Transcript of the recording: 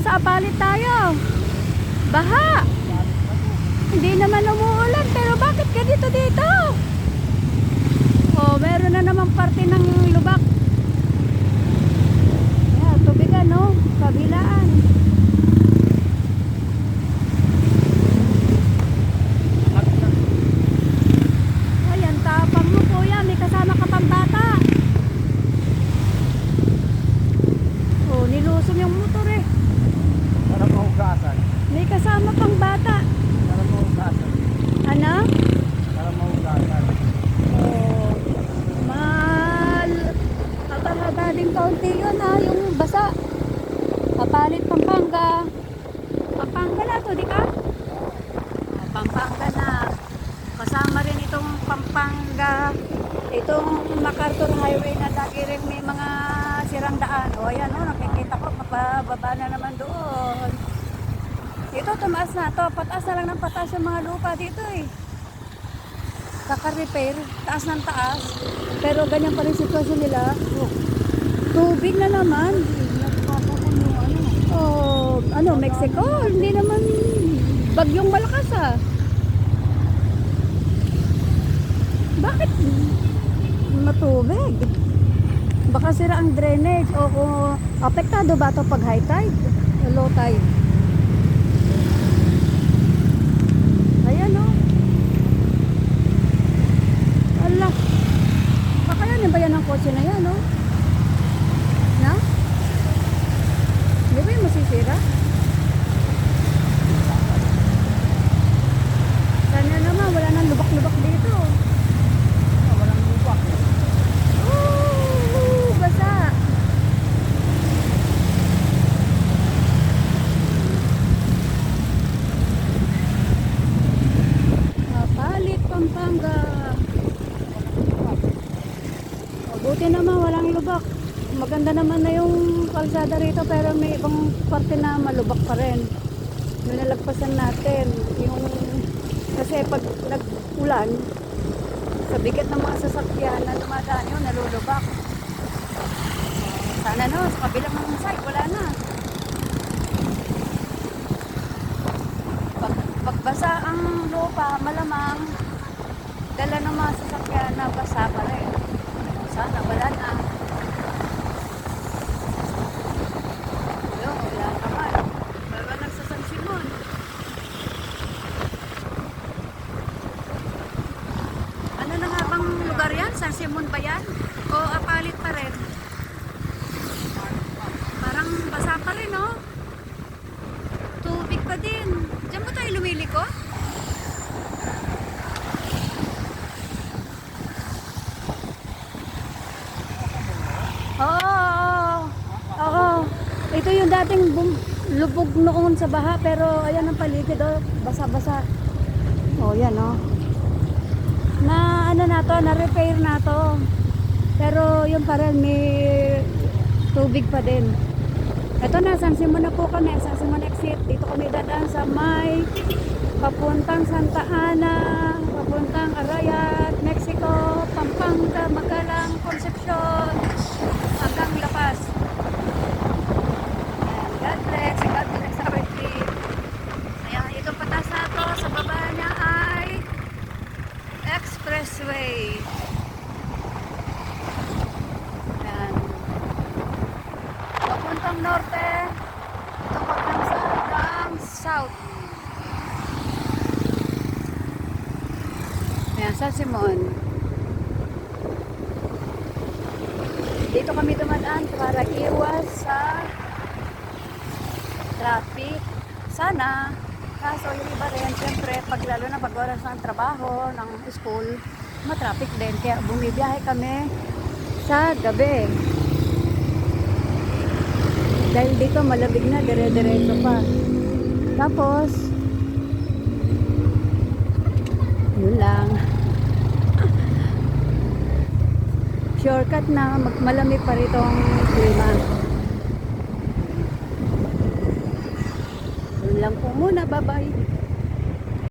nasa apalit tayo. Baha. Hindi naman umuulan, pero bakit ganito dito? Oh, meron na naman parte ng lubak. Yeah, tubigan, no? Kabilaan. Ay, ang tapang mo. May kasama ka pang. Oh, nilusong yung motor eh. Para mahugasan. May kasama pang bata. Para mahugasan. Ano? Para mahugasan. Oh, mal. Haba-haba din kaunti yun ha, yung basa. Kapalit Pampanga. Pampanga na to, di ka? Ah, Pampanga na. Kasama rin itong Pampanga. Itong MacArthur Highway na lagi rin may mga sirang daan. O ayan o, nakikita ko, mapababa na naman doon. Ito, tumaas na to. Pataas na lang ng pataas yung mga lupa dito eh kaka-repair, taas ng taas. Pero ganyan pa rin sitwasyon nila. Tubig na naman. Oh, ano, Mexico? Hindi naman bagyong malakas ah. Bakit matubig? Baka sira ang drainage o kung apektado ba ito pag high tide? Low tide? Ayan oh. Ala. Kakayanin ba yan ang kotse na yan, no? Na? Di ba yung masisira? Sana naman, wala nang lubak-lubak dito. Walang lubak. Ooh, basa. Kapalit, Pampanga. Buti naman walang lubak. Maganda naman na yung kalsada rito pero may ibang parte na malubak pa rin. Nalagpasan natin, yung kasi pag nag-ulan, sa bigat ng mga sasakyan na dumadaan yun, nalulubak. Sana no, sa kabilang ng side, wala na. Pag, pagbasa ang lupa, malamang dala ng mga sasakyan na basa pa rin. Sana wala na. Yun, wala naman. Wala nagsasan Simon. Ano na bang lugar yan? San Simon ba yan? O apalit pa rin? Parang basa pa rin, no? Tubig pa din. Diyan ba tayo lumiliko? Ito yung dating bum- lubog noon sa baha pero ayan ang paligid oh, basa-basa. Oh, yan oh. Na ano na to, na repair na to. Pero yung pa rin may tubig pa din. Ito na, San Simon na po kami, San Simon exit. Dito kami dadaan sa may papuntang Santa Ana, papuntang Arayat, Mexico, Pampanga, Magalang, Concepcion, hanggang La Paz. Ayan, God bless, God bless our trip. Ayan, itong patas na to, sa baba niya ay expressway. Ayan. Papuntang norte, ito papuntang sa hanggang south. Ayan, San Simon. Dito kami dumadaan para iwas sa traffic. Sana. Kaso yung iba rin, siyempre, pag lalo na pag oras ng trabaho, ng school, matraffic din. Kaya bumibiyahe kami sa gabi. Dahil dito malabig na, dire-diretso pa. Tapos, yun lang. Shortcut na, malamig pa rito ang klima. Yun lang po muna, bye-bye.